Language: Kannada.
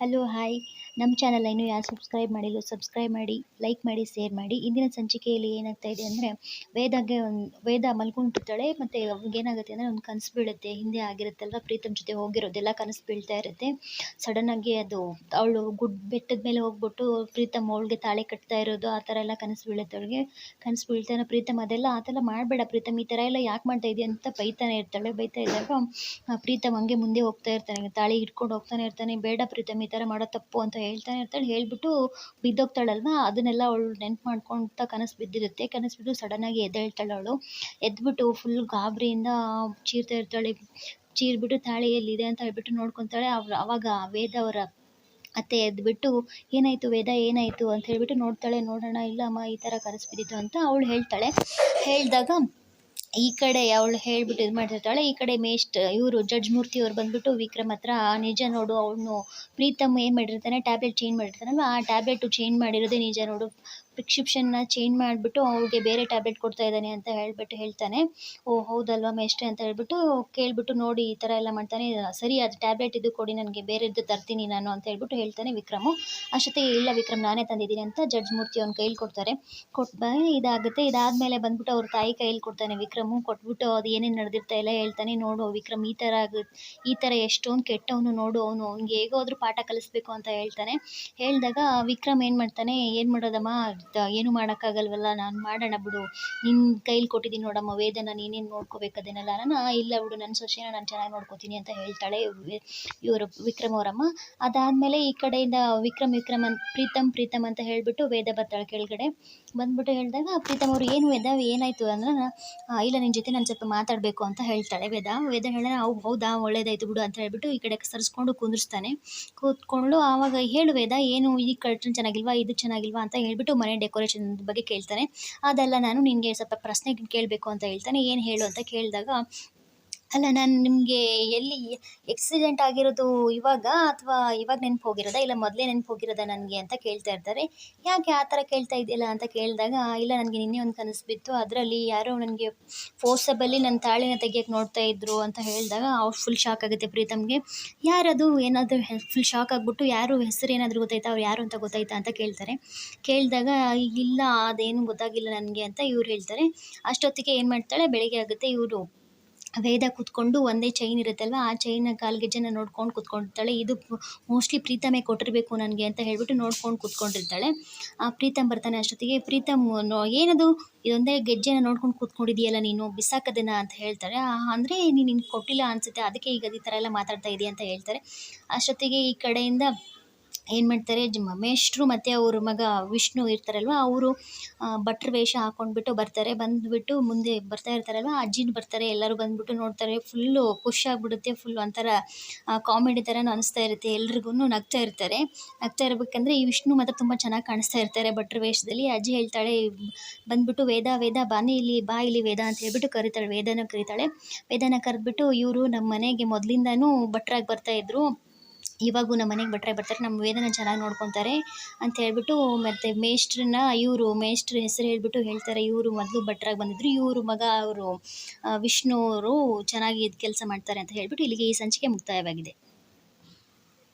हेलो हाय ನಮ್ಮ ಚಾನಲ್ ಇನ್ನೂ ಯಾರು ಸಬ್ಸ್ಕ್ರೈಬ್ ಮಾಡಿಲ್ಲ, ಸಬ್ಸ್ಕ್ರೈಬ್ ಮಾಡಿ, ಲೈಕ್ ಮಾಡಿ, ಶೇರ್ ಮಾಡಿ. ಇಂದಿನ ಸಂಚಿಕೆಯಲ್ಲಿ ಏನಾಗ್ತಾ ಇದೆ ಅಂದರೆ ವೇದಾಗೆ ಒಂದು, ವೇದ ಮಲ್ಕೊಂಡಿರ್ತಾಳೆ ಮತ್ತು ಏನಾಗುತ್ತೆ ಅಂದರೆ ಒಂದು ಕನಸು ಬೀಳುತ್ತೆ, ಹಿಂದೆ ಆಗಿರುತ್ತಲ್ವ, ಪ್ರೀತಮ್ ಜೊತೆ ಹೋಗಿರೋದೆಲ್ಲ ಕನಸು ಬೀಳ್ತಾ ಇರುತ್ತೆ. ಸಡನ್ನಾಗಿ ಅದು ಅವಳು ಗುಡ್, ಬೆಟ್ಟದ ಮೇಲೆ ಹೋಗ್ಬಿಟ್ಟು ಪ್ರೀತಮ್ ಅವಳಿಗೆ ತಾಳೆ ಕಟ್ತಾ ಇರೋದು, ಆ ಥರ ಎಲ್ಲ ಕನಸು ಬೀಳುತ್ತೆ ಅವಳಿಗೆ. ಕನಸು ಬೀಳ್ತಾನೆ ಪ್ರೀತಮ್ ಅದೆಲ್ಲ ಆ ಥರ ಮಾಡಬೇಡ, ಪ್ರೀತಮ್ ಈ ಥರ ಎಲ್ಲ ಯಾಕೆ ಮಾಡ್ತಾ ಇದೆಯಾ ಅಂತ ಬೈತಾನೆ ಇರ್ತಾಳೆ, ಬೈತಾ ಇದ್ದಾಗ ಪ್ರೀತಮ್ ಹಂಗೆ ಮುಂದೆ ಹೋಗ್ತಾ ಇರ್ತಾನೆ, ತಾಳಿ ಇಟ್ಕೊಂಡು ಹೋಗ್ತಾನೆ ಇರ್ತಾನೆ, ಬೇಡ ಪ್ರೀತಮ್ ಈ ಥರ ಮಾಡೋ ತಪ್ಪು ಅಂತ ಹೇಳ್ತಾನೆ ಇರ್ತಾಳೆ, ಹೇಳ್ಬಿಟ್ಟು ಬಿದ್ದೋಗ್ತಾಳಲ್ವಾ? ಅದನ್ನೆಲ್ಲ ಅವಳು ನೆನ್ಪು ಮಾಡ್ಕೊಳ್ತಾ ಕನಸು ಬಿದ್ದಿರುತ್ತೆ. ಕನಸು ಬಿದ್ದು ಸಡನ್ನಾಗಿ ಎದ್ದೇಳ್ತಾಳೆ ಅವಳು. ಎದ್ಬಿಟ್ಟು ಫುಲ್ ಗಾಬರಿಯಿಂದ ಚೀರ್ತಾ ಇರ್ತಾಳೆ. ಚೀರ್ಬಿಟ್ಟು ತಾಳಿ ಎಲ್ಲಿದೆ ಅಂತ ಹೇಳ್ಬಿಟ್ಟು ನೋಡ್ಕೊತಾಳೆ. ಅವ್ರು ಅವಾಗ ವೇದ ಅವರ ಅತ್ತೆ ಎದ್ಬಿಟ್ಟು, ಏನಾಯಿತು ವೇದ, ಏನಾಯಿತು? ಅಂತ ಹೇಳ್ಬಿಟ್ಟು ನೋಡ್ತಾಳೆ. ನೋಡೋಣ ಇಲ್ಲ ಅಮ್ಮ ಈ ಥರ ಕನಸು ಬಿದ್ದಿತ್ತು ಅಂತ ಅವಳು ಹೇಳ್ತಾಳೆ. ಹೇಳಿದಾಗ ಈ ಕಡೆ ಅವಳು ಹೇಳ್ಬಿಟ್ಟು ಇದು ಮಾಡ್ತಿರ್ತಾಳೆ, ಈ ಕಡೆ ಮೇಸ್ಟ್ ಇವರು ಜಡ್ಜ್ ಮೂರ್ತಿ ಅವ್ರು ಬಂದ್ಬಿಟ್ಟು ವಿಕ್ರಮ್ ಹತ್ರ ನಿಜ ನೋಡು ಅವನು ಪ್ರೀತಮ್ ಏನು ಮಾಡಿರ್ತಾನೆ ಟ್ಯಾಬ್ಲೆಟ್ ಚೇಂಜ್ ಮಾಡಿರ್ತಾನಲ್ವ? ಆ ಟ್ಯಾಬ್ಲೆಟ್ ಚೇಂಜ್ ಮಾಡಿರೋದೇ ನಿಜ ನೋಡು. ಪ್ರಿಸ್ಕ್ರಿಪ್ಷನ್ನ ಚೇಂಜ್ ಮಾಡಿಬಿಟ್ಟು ಅವ್ರಿಗೆ ಬೇರೆ ಟ್ಯಾಬ್ಲೆಟ್ ಕೊಡ್ತಾ ಇದ್ದಾನೆ ಅಂತ ಹೇಳಿಬಿಟ್ಟು ಹೇಳ್ತಾನೆ. ಓ, ಹೌದಲ್ವಾ ಮೇಷ್ಟ್ರೆ ಅಂತ ಹೇಳ್ಬಿಟ್ಟು ಕೇಳ್ಬಿಟ್ಟು ನೋಡಿ ಈ ಥರ ಎಲ್ಲ ಮಾಡ್ತಾನೆ. ಸರಿ, ಅದು ಟ್ಯಾಬ್ಲೆಟ್ ಇದು ಕೊಡಿ, ನನಗೆ ಬೇರೆದ್ದು ತರ್ತೀನಿ ನಾನು ಅಂತ ಹೇಳ್ಬಿಟ್ಟು ಹೇಳ್ತಾನೆ ವಿಕ್ರಮು. ಅಷ್ಟೊತ್ತಿಗೆ ಇಲ್ಲ ವಿಕ್ರಮ್, ನಾನೇ ತಂದಿದ್ದೀನಿ ಅಂತ ಜಡ್ಜ್ ಮೂರ್ತಿ ಅವ್ನ ಕೈಲಿ ಕೊಡ್ತಾರೆ. ಕೊಟ್ಟು ಇದಾಗುತ್ತೆ. ಇದಾದಮೇಲೆ ಬಂದ್ಬಿಟ್ಟು ಅವ್ರ ತಾಯಿ ಕೈಲಿ ಕೊಡ್ತಾನೆ ವಿಕ್ರಮು. ಕೊಟ್ಬಿಟ್ಟು ಅದು ಏನೇನು ನಡೆದಿರ್ತಾ ಇಲ್ಲ ಹೇಳ್ತಾನೆ. ನೋಡು, ವಿಕ್ರಮ್ ಈ ಥರ ಆಗ, ಈ ಥರ ಎಷ್ಟೊಂದು ಕೆಟ್ಟವನು ನೋಡು, ಅವನು ಅವ್ನಿಗೆ ಹೇಗಾದ್ರೂ ಪಾಠ ಕಲಿಸ್ಬೇಕು ಅಂತ ಹೇಳ್ತಾನೆ. ಹೇಳಿದಾಗ ವಿಕ್ರಮ್ ಏನು ಮಾಡ್ತಾನೆ, ಏನು ಮಾಡೋದಮ್ಮ? ಏನು ಮಾಡೋಕ್ಕಾಗಲ್ವಲ್ಲ, ನಾನು ಮಾಡೋಣ ಬಿಡು. ನಿನ್ನ ಕೈಲಿ ಕೊಟ್ಟಿದ್ದೀನಿ ನೋಡಮ್ಮ, ವೇದನ ನೀನೇನು ನೋಡ್ಕೋಬೇಕು ಅದನ್ನೆಲ್ಲ? ನಾನು, ಇಲ್ಲ ಬಿಡು ನನ್ನ ಸೊಸೆನ ನಾನು ಚೆನ್ನಾಗಿ ನೋಡ್ಕೋತೀನಿ ಅಂತ ಹೇಳ್ತಾಳೆ ಇವರು ವಿಕ್ರಮ್ ಅವರಮ್ಮ. ಅದಾದಮೇಲೆ ಈ ಕಡೆಯಿಂದ ವಿಕ್ರಮ್ ವಿಕ್ರಮ್ ಅಂತ ಪ್ರೀತಮ್ ಪ್ರೀತಮ್ ಅಂತ ಹೇಳಿಬಿಟ್ಟು ವೇದ ಬರ್ತಾಳೆ ಕೆಳಗಡೆ. ಬಂದ್ಬಿಟ್ಟು ಹೇಳಿದಾಗ ಪ್ರೀತಮ್ ಅವರು, ಏನು ವೇದ, ಏನಾಯಿತು? ಅಂದ್ರೆ ಇಲ್ಲ ನಿನ್ನ ಜೊತೆ ನಾನು ಸ್ವಲ್ಪ ಮಾತಾಡಬೇಕು ಅಂತ ಹೇಳ್ತಾಳೆ ವೇದ. ವೇದ ಹೇಳಿದ್ರೆ ಅವು, ಹೌದಾ, ಒಳ್ಳೇದಾಯ್ತು ಬಿಡು ಅಂತ ಹೇಳ್ಬಿಟ್ಟು ಈ ಕಡೆ ಸರಿಸ್ಕೊಂಡು ಕುಂದಿರ್ಸ್ತಾನೆ. ಕೂತ್ಕೊಂಡು ಆವಾಗ ಹೇಳು ವೇದ, ಏನು ಈ ಕರ್ಟನ್ ಚೆನ್ನಾಗಿಲ್ವಾ, ಇದು ಚೆನ್ನಾಗಿಲ್ವಾ ಅಂತ ಹೇಳ್ಬಿಟ್ಟು ಮನೆ ಡೆಕೋರೇಷನ್ ಬಗ್ಗೆ ಕೇಳ್ತಾನೆ. ಅದೆಲ್ಲ ನಾನು ನಿನಗೆ ಸ್ವಲ್ಪ ಪ್ರಶ್ನೆ ಕೇಳಬೇಕು ಅಂತ ಹೇಳ್ತಾನೆ. ಏನು ಹೇಳು ಅಂತ ಕೇಳಿದಾಗ ಅಲ್ಲ, ನಾನು ನಿಮಗೆ ಎಲ್ಲಿ ಎಕ್ಸಿಡೆಂಟ್ ಆಗಿರೋದು ಇವಾಗ ಅಥವಾ ಇವಾಗ ನೆನಪು ಹೋಗಿರೋದಾ ಇಲ್ಲ ಮೊದಲೇ ನೆನ್ಪು ಹೋಗಿರೋದಾ ನನಗೆ ಅಂತ ಕೇಳ್ತಾ ಇರ್ತಾರೆ. ಯಾಕೆ ಆ ಥರ ಕೇಳ್ತಾ ಇದೆಯಲ್ಲ ಅಂತ ಕೇಳಿದಾಗ ಇಲ್ಲ, ನನಗೆ ನಿನ್ನೆ ಒಂದು ಕನಸು ಬಿತ್ತು. ಅದರಲ್ಲಿ ಯಾರೋ ನನಗೆ ಫೋರ್ಸಬಲಿ ನನ್ನ ತಾಳಿನ ತೆಗಿಯೋಕ್ಕೆ ನೋಡ್ತಾ ಇದ್ರು ಅಂತ ಹೇಳಿದಾಗ, ಅವ್ರು ಫುಲ್ ಶಾಕ್ ಆಗುತ್ತೆ ಪ್ರೀತಮ್ಗೆ. ಯಾರದು ಏನಾದರೂ ಫುಲ್ ಶಾಕ್ ಆಗಿಬಿಟ್ಟು ಯಾರು ಹೆಸರು ಏನಾದರೂ ಗೊತ್ತಾಯ್ತಾ? ಅವ್ರು ಯಾರು ಅಂತ ಗೊತ್ತಾಯ್ತಾ ಅಂತ ಕೇಳ್ತಾರೆ. ಕೇಳಿದಾಗ, ಇಲ್ಲ, ಅದೇನು ಗೊತ್ತಾಗಿಲ್ಲ ನನಗೆ ಅಂತ ಇವ್ರು ಹೇಳ್ತಾರೆ. ಅಷ್ಟೊತ್ತಿಗೆ ಏನು ಮಾಡ್ತಾಳೆ? ಬೆಳಗ್ಗೆ ಆಗುತ್ತೆ, ಇವರು ವೇದ ಕೂತ್ಕೊಂಡು ಒಂದೇ ಚೈನ್ ಇರುತ್ತಲ್ವ? ಆ ಚೈನ ಕಾಲ್ಗೆಜ್ಜೆನ ನೋಡ್ಕೊಂಡು ಕೂತ್ಕೊಂಡಿರ್ತಾಳೆ. ಇದು ಮೋಸ್ಟ್ಲಿ ಪ್ರೀತಮೇ ಕೊಟ್ಟಿರಬೇಕು ನನಗೆ ಅಂತ ಹೇಳ್ಬಿಟ್ಟು ನೋಡ್ಕೊಂಡು ಕೂತ್ಕೊಂಡಿರ್ತಾಳೆ. ಆ ಪ್ರೀತಮ್ ಬರ್ತಾನೆ ಅಷ್ಟೊತ್ತಿಗೆ. ಪ್ರೀತಮ್ ಏನದು? ಇದೊಂದೇ ಗೆಜ್ಜೆನ ನೋಡ್ಕೊಂಡು ಕೂತ್ಕೊಂಡಿದೆಯಲ್ಲ ನೀನು ಬಿಸಾಕದನ್ನ ಅಂತ ಹೇಳ್ತಾರೆ. ಅಂದರೆ ನೀನು ನಿನ್ಗೆ ಕೊಟ್ಟಿಲ್ಲ ಅನಿಸುತ್ತೆ. ಅದಕ್ಕೆ ಈಗ ಈ ಥರ ಎಲ್ಲ ಮಾತಾಡ್ತಾ ಇದೆಯಾ ಅಂತ ಹೇಳ್ತಾರೆ. ಅಷ್ಟೊತ್ತಿಗೆ ಈ ಕಡೆಯಿಂದ ಏನು ಮಾಡ್ತಾರೆ, ಜ ಮೇಷ್ಟ್ರು ಮತ್ತು ಅವ್ರ ಮಗ ವಿಷ್ಣು ಇರ್ತಾರಲ್ವ, ಅವರು ಭಟ್ರ ವೇಷ ಹಾಕೊಂಡ್ಬಿಟ್ಟು ಬರ್ತಾರೆ, ಬಂದುಬಿಟ್ಟು ಮುಂದೆ ಬರ್ತಾ ಇರ್ತಾರಲ್ವ, ಅಜ್ಜಿನ ಬರ್ತಾರೆ, ಎಲ್ಲರೂ ಬಂದ್ಬಿಟ್ಟು ನೋಡ್ತಾರೆ, ಫುಲ್ಲು ಖುಷಿ ಆಗ್ಬಿಡುತ್ತೆ, ಫುಲ್ ಒಂಥರ ಕಾಮಿಡಿ ಥರನೂ ಅನಿಸ್ತಾ ಇರುತ್ತೆ ಎಲ್ರಿಗೂ ನಗ್ತಾ ಇರ್ತಾರೆ. ನಗ್ತಾ ಇರಬೇಕಂದ್ರೆ ಈ ವಿಷ್ಣು ಮಾತ್ರ ತುಂಬ ಚೆನ್ನಾಗಿ ಕಾಣಿಸ್ತಾ ಇರ್ತಾರೆ ಭಟ್ರ ವೇಷದಲ್ಲಿ. ಅಜ್ಜಿ ಹೇಳ್ತಾಳೆ, ಬಂದ್ಬಿಟ್ಟು ವೇದ ವೇದ ಬಾನಿ ಇಲ್ಲಿ ಬಾ, ಇಲ್ಲಿ ವೇದ ಅಂತ ಹೇಳ್ಬಿಟ್ಟು ಕರೀತಾಳೆ, ವೇದನ ಕರೀತಾಳೆ. ವೇದನ ಕರೆದ್ಬಿಟ್ಟು ಇವರು ನಮ್ಮ ಮನೆಗೆ ಮೊದಲಿಂದನೂ ಭಟ್ರಾಗಿ ಬರ್ತಾಯಿದ್ರು ಇವಾಗೂ ನಮ್ಮ ಮನೆಗೆ ಭಟ್ರೆ ಬರ್ತಾರೆ, ನಮ್ಮ ವೇದನ ಚೆನ್ನಾಗಿ ನೋಡ್ಕೊತಾರೆ ಅಂತ ಹೇಳ್ಬಿಟ್ಟು ಮತ್ತು ಮೇಷ್ಟ್ರನ್ನ ಇವರು, ಮೇಷ್ಟ್ರ ಹೆಸರು ಹೇಳ್ಬಿಟ್ಟು ಹೇಳ್ತಾರೆ. ಇವರು ಮೊದಲು ಭಟ್ರಾಗಿ ಬಂದಿದ್ರು, ಇವರು ಮಗ ಅವರು ವಿಷ್ಣು ಅವರು ಚೆನ್ನಾಗಿ ಕೆಲಸ ಮಾಡ್ತಾರೆ ಅಂತ ಹೇಳ್ಬಿಟ್ಟು ಇಲ್ಲಿಗೆ ಈ ಸಂಚಿಕೆ ಮುಕ್ತಾಯವಾಗಿದೆ.